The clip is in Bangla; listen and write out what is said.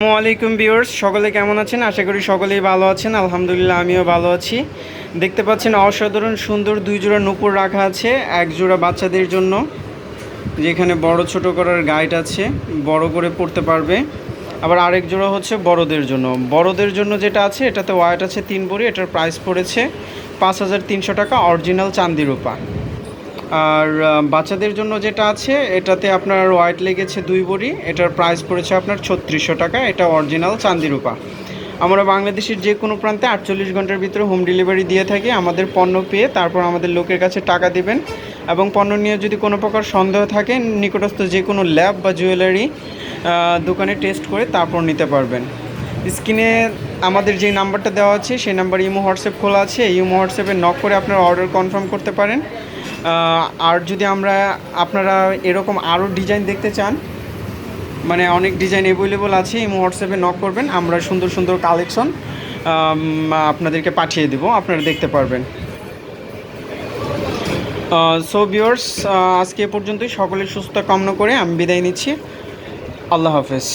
আসসালামু আলাইকুম সকলে কেমন আছেন? আশা করি সকলেই ভালো আছেন। আলহামদুলিল্লাহ, আমিও ভালো আছি। দেখতে পাচ্ছেন অসাধারণ সুন্দর দুই জোড়া নুপুর রাখা আছে, এক জোড়া বাচ্চাদের জন্য, যেখানে বড় ছোট করার গাইড আছে, বড় করে পড়তে পারবে। আবার আরেক জোড়া হচ্ছে বড়দের জন্য। বড়দের জন্য যেটা আছে, এটাতে ওয়াইট আছে, তিন বড়ি, এটার প্রাইস পড়েছে পাঁচ হাজার তিনশো টাকা অরিজিনাল চান্দি রূপা। আর বাচ্চাদের জন্য যেটা আছে, এটাতে আপনার হোয়াইট লেগেছে দুই বড়ি, এটার প্রাইস পড়েছে আপনার ছত্রিশশো টাকা, এটা অরিজিনাল চান্দি রূপা আমরা বাংলাদেশের যে কোনো প্রান্তে আটচল্লিশ ঘণ্টার ভিতরে হোম ডেলিভারি দিয়ে থাকি, আমাদের পণ্য পেয়ে তারপর আমাদের লোকের কাছে টাকা দিবেন এবং পণ্য নিয়ে যদি কোনো প্রকার সন্দেহ থাকে, নিকটস্থ যে কোনো ল্যাব বা জুয়েলারি দোকানে টেস্ট করে তারপর নিতে পারবেন। স্ক্রিনে আমাদের যে নাম্বারটা দেওয়া আছে, সেই নাম্বার ইমো হোয়াটসঅ্যাপ খোলা আছে ইমো হোয়াটসঅ্যাপে নক করে আপনারা অর্ডার কনফার্ম করতে পারেন। আর যদি আমরা, আপনারা এরকম আরও ডিজাইন দেখতে চান মানে অনেক ডিজাইন অ্যাভেলেবল আছে ইমো হোয়াটসঅ্যাপে নক করবেন, আমরা সুন্দর সুন্দর কালেকশন আপনাদেরকে পাঠিয়ে দেবো, আপনারা দেখতে পারবেন। সো ভিওর্স আজকে এ পর্যন্তই, সকলের সুস্থতা কামনা করে আমি বিদায় নিচ্ছি। আল্লাহ হাফেজ।